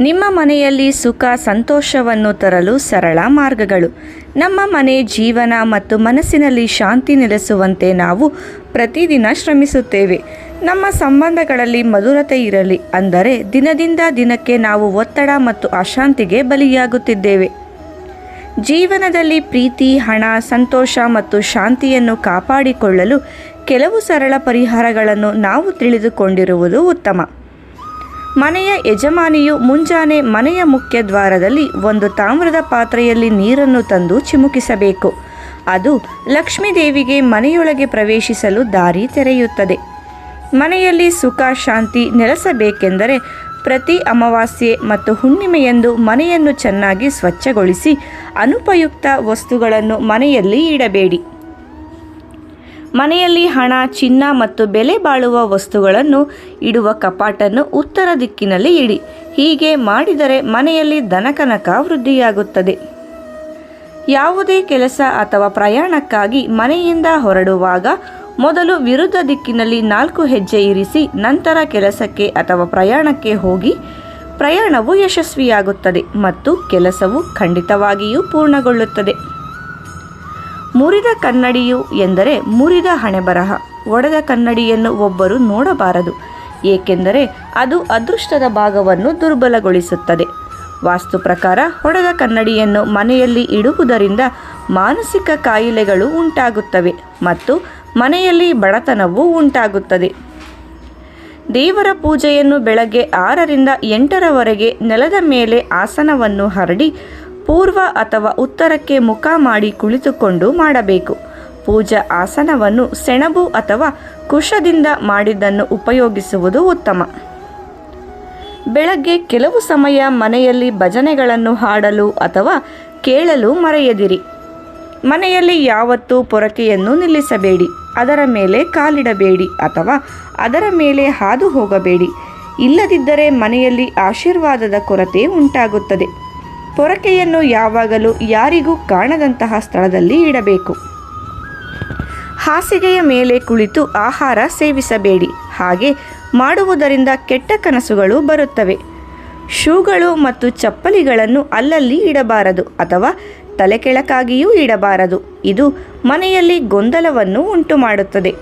ನಿಮ್ಮ ಮನೆಯಲ್ಲಿ ಸುಖ, ಸಂತೋಷವನ್ನು ತರಲು ಸರಳ ಮಾರ್ಗಗಳು. ನಮ್ಮ ಮನೆ ಜೀವನ ಮತ್ತು ಮನಸ್ಸಿನಲ್ಲಿ ಶಾಂತಿ ನೆಲೆಸುವಂತೆ ನಾವು ಪ್ರತಿದಿನ ಶ್ರಮಿಸುತ್ತೇವೆ. ನಮ್ಮ ಸಂಬಂಧಗಳಲ್ಲಿ ಮಧುರತೆ ಇರಲಿ ಅಂದರೆ ದಿನದಿಂದ ದಿನಕ್ಕೆ ನಾವು ಒತ್ತಡ ಮತ್ತು ಅಶಾಂತಿಗೆ ಬಲಿಯಾಗುತ್ತಿದ್ದೇವೆ. ಜೀವನದಲ್ಲಿ ಪ್ರೀತಿ, ಹಣ, ಸಂತೋಷ ಮತ್ತು ಶಾಂತಿಯನ್ನು ಕಾಪಾಡಿಕೊಳ್ಳಲು ಕೆಲವು ಸರಳ ಪರಿಹಾರಗಳನ್ನು ನಾವು ತಿಳಿದುಕೊಂಡಿರುವುದು ಉತ್ತಮ. ಮನೆಯ ಯಜಮಾನಿಯು ಮುಂಜಾನೆ ಮನೆಯ ಮುಖ್ಯ ದ್ವಾರದಲ್ಲಿ ಒಂದು ತಾಮ್ರದ ಪಾತ್ರೆಯಲ್ಲಿ ನೀರನ್ನು ತಂದು ಚಿಮುಕಿಸಬೇಕು. ಅದು ಲಕ್ಷ್ಮೀದೇವಿಗೆ ಮನೆಯೊಳಗೆ ಪ್ರವೇಶಿಸಲು ದಾರಿ ತೆರೆಯುತ್ತದೆ. ಮನೆಯಲ್ಲಿ ಸುಖ, ಶಾಂತಿ ನೆಲೆಸಬೇಕೆಂದರೆ ಪ್ರತಿ ಅಮಾವಾಸ್ಯೆ ಮತ್ತು ಹುಣ್ಣಿಮೆಯಂದು ಮನೆಯನ್ನು ಚೆನ್ನಾಗಿ ಸ್ವಚ್ಛಗೊಳಿಸಿ ಅನುಪಯುಕ್ತ ವಸ್ತುಗಳನ್ನು ಮನೆಯಲ್ಲಿ ಇಡಬೇಡಿ. ಮನೆಯಲ್ಲಿ ಹಣ, ಚಿನ್ನ ಮತ್ತು ಬೆಲೆ ಬಾಳುವ ವಸ್ತುಗಳನ್ನು ಇಡುವ ಕಪಾಟನ್ನು ಉತ್ತರ ದಿಕ್ಕಿನಲ್ಲಿ ಇಡಿ. ಹೀಗೆ ಮಾಡಿದರೆ ಮನೆಯಲ್ಲಿ ದನಕನಕ ವೃದ್ಧಿಯಾಗುತ್ತದೆ. ಯಾವುದೇ ಕೆಲಸ ಅಥವಾ ಪ್ರಯಾಣಕ್ಕಾಗಿ ಮನೆಯಿಂದ ಹೊರಡುವಾಗ ಮೊದಲು ವಿರುದ್ಧ ದಿಕ್ಕಿನಲ್ಲಿ ನಾಲ್ಕು ಹೆಜ್ಜೆ ಇರಿಸಿ ನಂತರ ಕೆಲಸಕ್ಕೆ ಅಥವಾ ಪ್ರಯಾಣಕ್ಕೆ ಹೋಗಿ ಪ್ರಯಾಣವು ಯಶಸ್ವಿಯಾಗುತ್ತದೆ ಮತ್ತು ಕೆಲಸವು ಖಂಡಿತವಾಗಿಯೂ ಪೂರ್ಣಗೊಳ್ಳುತ್ತದೆ. ಮುರಿದ ಕನ್ನಡಿಯು ಎಂದರೆ ಮುರಿದ ಹಣೆಬರಹ. ಒಡೆದ ಕನ್ನಡಿಯನ್ನು ಒಬ್ಬರು ನೋಡಬಾರದು. ಏಕೆಂದರೆ ಅದು ಅದೃಷ್ಟದ ಭಾಗವನ್ನು ದುರ್ಬಲಗೊಳಿಸುತ್ತದೆ. ವಾಸ್ತು ಪ್ರಕಾರ ಹೊಡೆದ ಕನ್ನಡಿಯನ್ನು ಮನೆಯಲ್ಲಿ ಇಡುವುದರಿಂದ ಮಾನಸಿಕ ಕಾಯಿಲೆಗಳು ಉಂಟಾಗುತ್ತವೆ ಮತ್ತು ಮನೆಯಲ್ಲಿ ಬಡತನವು ಉಂಟಾಗುತ್ತದೆ. ದೇವರ ಪೂಜೆಯನ್ನು ಬೆಳಗ್ಗೆ ಆರರಿಂದ ಎಂಟರವರೆಗೆ ನೆಲದ ಮೇಲೆ ಆಸನವನ್ನು ಹರಡಿ ಪೂರ್ವ ಅಥವಾ ಉತ್ತರಕ್ಕೆ ಮುಖ ಮಾಡಿ ಕುಳಿತುಕೊಂಡು ಮಾಡಬೇಕು. ಪೂಜಾ ಆಸನವನ್ನು ಸೆಣಬು ಅಥವಾ ಕುಶದಿಂದ ಮಾಡಿದ್ದನ್ನು ಉಪಯೋಗಿಸುವುದು ಉತ್ತಮ. ಬೆಳಗ್ಗೆ ಕೆಲವು ಸಮಯ ಮನೆಯಲ್ಲಿ ಭಜನೆಗಳನ್ನು ಹಾಡಲು ಅಥವಾ ಕೇಳಲು ಮರೆಯದಿರಿ. ಮನೆಯಲ್ಲಿ ಯಾವತ್ತೂ ಪೊರಕೆಯನ್ನು ನಿಲ್ಲಿಸಬೇಡಿ. ಅದರ ಮೇಲೆ ಕಾಲಿಡಬೇಡಿ ಅಥವಾ ಅದರ ಮೇಲೆ ಹಾದು ಹೋಗಬೇಡಿ. ಇಲ್ಲದಿದ್ದರೆ ಮನೆಯಲ್ಲಿ ಆಶೀರ್ವಾದದ ಕೊರತೆ ಉಂಟಾಗುತ್ತದೆ. ಪೊರಕೆಯನ್ನು ಯಾವಾಗಲೂ ಯಾರಿಗೂ ಕಾಣದಂತಹ ಸ್ಥಳದಲ್ಲಿ ಇಡಬೇಕು. ಹಾಸಿಗೆಯ ಮೇಲೆ ಕುಳಿತು ಆಹಾರ ಸೇವಿಸಬೇಡಿ. ಹಾಗೆ ಮಾಡುವುದರಿಂದ ಕೆಟ್ಟ ಕನಸುಗಳು ಬರುತ್ತವೆ. ಶೂಗಳು ಮತ್ತು ಚಪ್ಪಲಿಗಳನ್ನು ಅಲ್ಲಲ್ಲಿ ಇಡಬಾರದು ಅಥವಾ ತಲೆಕೆಳಕಾಗಿಯೂ ಇಡಬಾರದು. ಇದು ಮನೆಯಲ್ಲಿ ಗೊಂದಲವನ್ನು ಉಂಟು ಮಾಡುತ್ತದೆ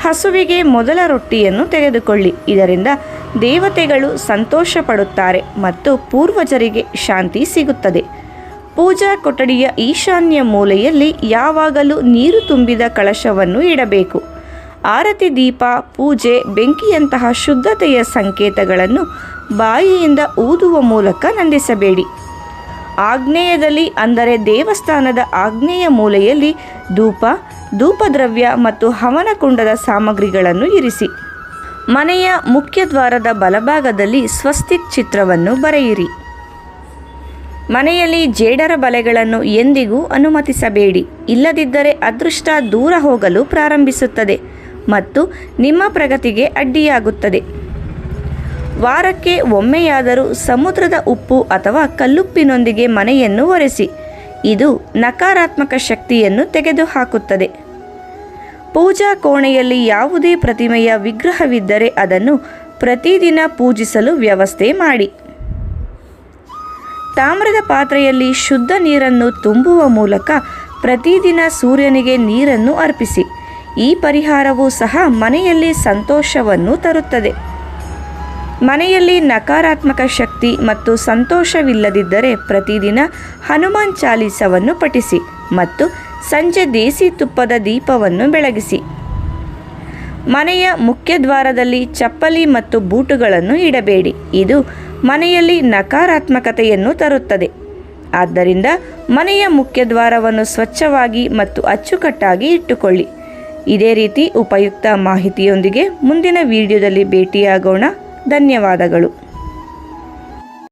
ಹಸುವಿಗೆ ಮೊದಲ ರೊಟ್ಟಿಯನ್ನು ತೆಗೆದುಕೊಳ್ಳಿ. ಇದರಿಂದ ದೇವತೆಗಳು ಸಂತೋಷ ಪಡುತ್ತಾರೆ ಮತ್ತು ಪೂರ್ವಜರಿಗೆ ಶಾಂತಿ ಸಿಗುತ್ತದೆ. ಪೂಜಾ ಕೊಠಡಿಯ ಈಶಾನ್ಯ ಮೂಲೆಯಲ್ಲಿ ಯಾವಾಗಲೂ ನೀರು ತುಂಬಿದ ಕಳಶವನ್ನು ಇಡಬೇಕು. ಆರತಿ ದೀಪ, ಪೂಜೆ, ಬೆಂಕಿಯಂತಹ ಶುದ್ಧತೆಯ ಸಂಕೇತಗಳನ್ನು ಬಾಯಿಯಿಂದ ಊದುವ ಮೂಲಕ ನಂದಿಸಬೇಡಿ. ಆಗ್ನೇಯದಲ್ಲಿ ಅಂದರೆ ದೇವಸ್ಥಾನದ ಆಗ್ನೇಯ ಮೂಲೆಯಲ್ಲಿ ಧೂಪ, ಧೂಪದ್ರವ್ಯ ಮತ್ತು ಹವನಕುಂಡದ ಸಾಮಗ್ರಿಗಳನ್ನು ಇರಿಸಿ. ಮನೆಯ ಮುಖ್ಯ ದ್ವಾರದ ಬಲಭಾಗದಲ್ಲಿ ಸ್ವಸ್ತಿಕ್ ಚಿತ್ರವನ್ನು ಬರೆಯಿರಿ. ಮನೆಯಲ್ಲಿ ಜೇಡರ ಬಲೆಗಳನ್ನು ಎಂದಿಗೂ ಅನುಮತಿಸಬೇಡಿ. ಇಲ್ಲದಿದ್ದರೆ ಅದೃಷ್ಟ ದೂರ ಹೋಗಲು ಪ್ರಾರಂಭಿಸುತ್ತದೆ ಮತ್ತು ನಿಮ್ಮ ಪ್ರಗತಿಗೆ ಅಡ್ಡಿಯಾಗುತ್ತದೆ. ವಾರಕ್ಕೆ ಒಮ್ಮೆಯಾದರೂ ಸಮುದ್ರದ ಉಪ್ಪು ಅಥವಾ ಕಲ್ಲುಪ್ಪಿನೊಂದಿಗೆ ಮನೆಯನ್ನು ಒರೆಸಿ. ಇದು ನಕಾರಾತ್ಮಕ ಶಕ್ತಿಯನ್ನು ತೆಗೆದುಹಾಕುತ್ತದೆ. ಪೂಜಾ ಕೋಣೆಯಲ್ಲಿ ಯಾವುದೇ ಪ್ರತಿಮೆಯ ವಿಗ್ರಹವಿದ್ದರೆ ಅದನ್ನು ಪ್ರತಿದಿನ ಪೂಜಿಸಲು ವ್ಯವಸ್ಥೆ ಮಾಡಿ. ತಾಮ್ರದ ಪಾತ್ರೆಯಲ್ಲಿ ಶುದ್ಧ ನೀರನ್ನು ತುಂಬುವ ಮೂಲಕ ಪ್ರತಿದಿನ ಸೂರ್ಯನಿಗೆ ನೀರನ್ನು ಅರ್ಪಿಸಿ. ಈ ಪರಿಹಾರವು ಸಹ ಮನೆಯಲ್ಲಿ ಸಂತೋಷವನ್ನು ತರುತ್ತದೆ. ಮನೆಯಲ್ಲಿ ನಕಾರಾತ್ಮಕ ಶಕ್ತಿ ಮತ್ತು ಸಂತೋಷವಿಲ್ಲದಿದ್ದರೆ ಪ್ರತಿದಿನ ಹನುಮಾನ್ ಚಾಲೀಸವನ್ನು ಪಠಿಸಿ ಮತ್ತು ಸಂಜೆ ದೇಸಿ ತುಪ್ಪದ ದೀಪವನ್ನು ಬೆಳಗಿಸಿ. ಮನೆಯ ಮುಖ್ಯ ದ್ವಾರದಲ್ಲಿ ಚಪ್ಪಲಿ ಮತ್ತು ಬೂಟುಗಳನ್ನು ಇಡಬೇಡಿ. ಇದು ಮನೆಯಲ್ಲಿ ನಕಾರಾತ್ಮಕತೆಯನ್ನು ತರುತ್ತದೆ. ಆದ್ದರಿಂದ ಮನೆಯ ಮುಖ್ಯ ದ್ವಾರವನ್ನು ಸ್ವಚ್ಛವಾಗಿ ಮತ್ತು ಅಚ್ಚುಕಟ್ಟಾಗಿ ಇಟ್ಟುಕೊಳ್ಳಿ. ಇದೇ ರೀತಿ ಉಪಯುಕ್ತ ಮಾಹಿತಿಯೊಂದಿಗೆ ಮುಂದಿನ ವಿಡಿಯೋದಲ್ಲಿ ಭೇಟಿಯಾಗೋಣ. ಧನ್ಯವಾದಗಳು.